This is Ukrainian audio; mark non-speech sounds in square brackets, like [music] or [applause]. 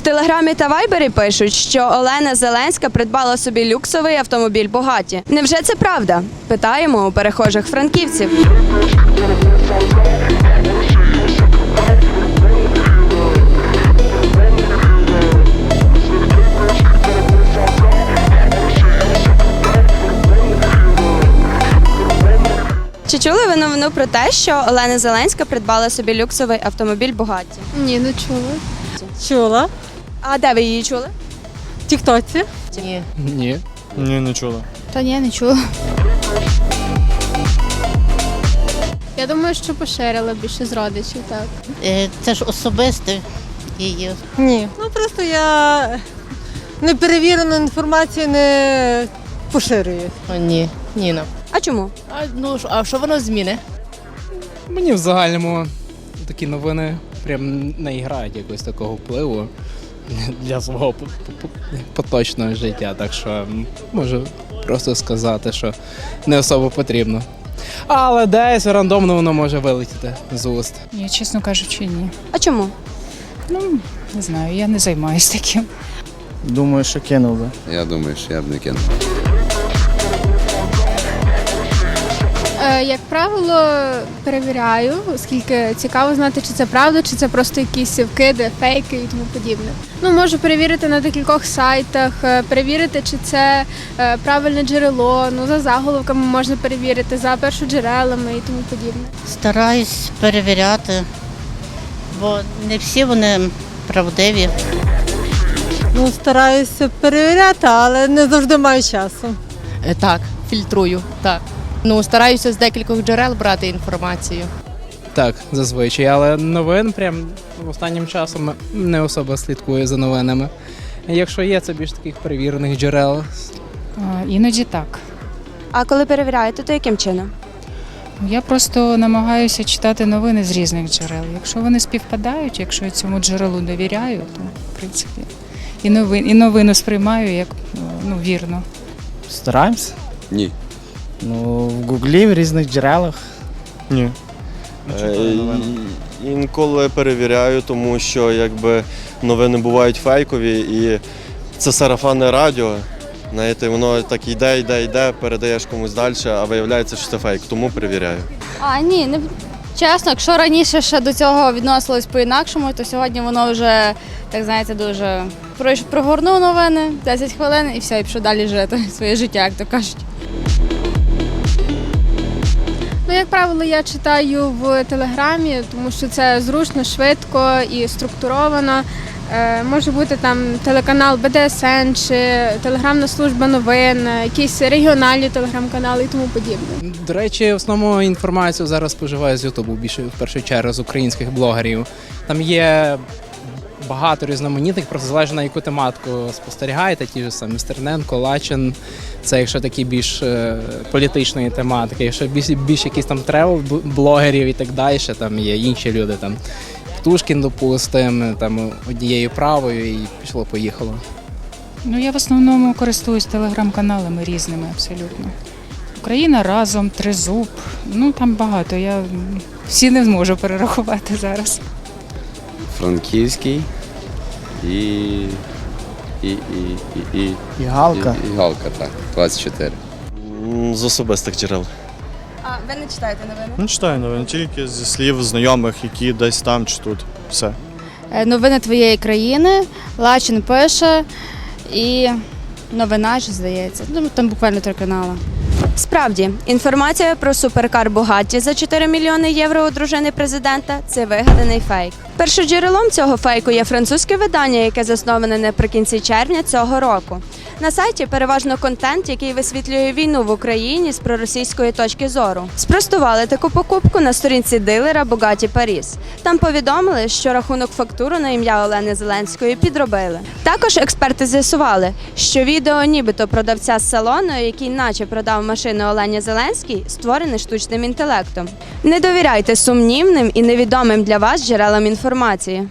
В телеграмі та вайбері пишуть, що Олена Зеленська придбала собі люксовий автомобіль Богаті. Невже це правда? Питаємо у перехожих франківців. Чи чули ви новину про те, що Олена Зеленська придбала собі люксовий автомобіль Богаті? Ні, не чула. Чула. А де ви її чули? В Тіктоці. Ні. Ні. Ні, не чула. Та ні, не чула. Я думаю, що поширила більше з родичів, так. Е, Це ж особисте її. Ні. Ну просто я неперевірену інформацію не поширюю. О, ні, Ніна. А чому? А, ну, ж- а що воно зміни? Мені в загальному такі новини прям не грають якогось такого впливу [laughs] для свого по- по- по- поточного життя. Так що можу просто сказати, що не особо потрібно. Але десь рандомно воно може вилетіти з уст. Ні, чесно кажучи, ні. А чому? Ну, не знаю, я не займаюся таким. Думаю, що кинув би. Я думаю, що я б не кинув. Як правило, перевіряю, оскільки цікаво знати, чи це правда, чи це просто якісь вкиди, фейки і тому подібне. Ну, можу перевірити на декількох сайтах, е, перевірити, чи це е, правильне джерело. Ну, за заголовками можна перевірити, за першоджерелами і тому подібне. Стараюсь перевіряти, бо не всі вони правдиві. Ну, стараюся перевіряти, але не завжди маю часу. Е, Так, фільтрую. Так. Ну, стараюся з декількох джерел брати інформацію. Так, зазвичай, але новин прям останнім часом не особо слідкую за новинами. Якщо є, це більш таких перевірених джерел. А, Іноді так. А коли перевіряєте, то яким чином? Я просто намагаюся читати новини з різних джерел. Якщо вони співпадають, якщо я цьому джерелу довіряю, то в принципі і новин, і новину сприймаю як ну, вірно. Стараємось. Ні. Ну, в Гуглі, в різних джерелах. Ні. Е, Інколи перевіряю, тому що якби новини бувають фейкові і це сарафанне радіо. Знаєте, воно так йде, йде, йде, передаєш комусь далі, а виявляється, що це фейк, тому перевіряю. А ні, не чесно, якщо раніше ще до цього відносилось по-інакшому, то сьогодні воно вже, так знаєте, дуже Пройш- прогорнув новини 10 хвилин і все, і пішов далі жити [laughs] своє життя, як то кажуть. Ну, як правило, я читаю в телеграмі, тому що це зручно, швидко і структуровано. Е, може бути там телеканал БДСН чи телеграмна служба новин, якісь регіональні телеграм-канали і тому подібне. До речі, в основному інформацію зараз споживаю з Ютубу більше в першу чергу з українських блогерів. Там є багато різноманітних, просто залежно на яку тематику спостерігаєте. Ті ж самі Стерненко, Лачин. Це якщо такі більш е, політичної тематики. Якщо більш, більш якісь там тревел блогерів і так далі, там є інші люди там. Птушкін, допустим, там однією правою і пішло, поїхало. Ну я в основному користуюсь телеграм-каналами різними абсолютно. Україна разом, тризуб. Ну там багато. Я всі не зможу перерахувати зараз. Франківський і. І, і, і, і, І Галка. і, і Галка, так. 24. З особистих джерел. А ви не читаєте новини? Ну, читаю новини, тільки зі слів знайомих, які десь там чи тут. Все. Е, Новини твоєї країни, Лачин пише і новина ж здається. Ну, там буквально три канали. Справді, інформація про суперкар Бугатті за 4 мільйони євро у дружини президента це вигаданий фейк. Першоджерелом цього фейку є французьке видання, яке засноване наприкінці червня цього року. На сайті переважно контент, який висвітлює війну в Україні з проросійської точки зору. Спростували таку покупку на сторінці дилера Бугаті Паріс. Там повідомили, що рахунок фактуру на ім'я Олени Зеленської підробили. Також експерти з'ясували, що відео нібито продавця з салону, який наче продав машину Олені Зеленській, створене штучним інтелектом. Не довіряйте сумнівним і невідомим для вас джерелам інформації.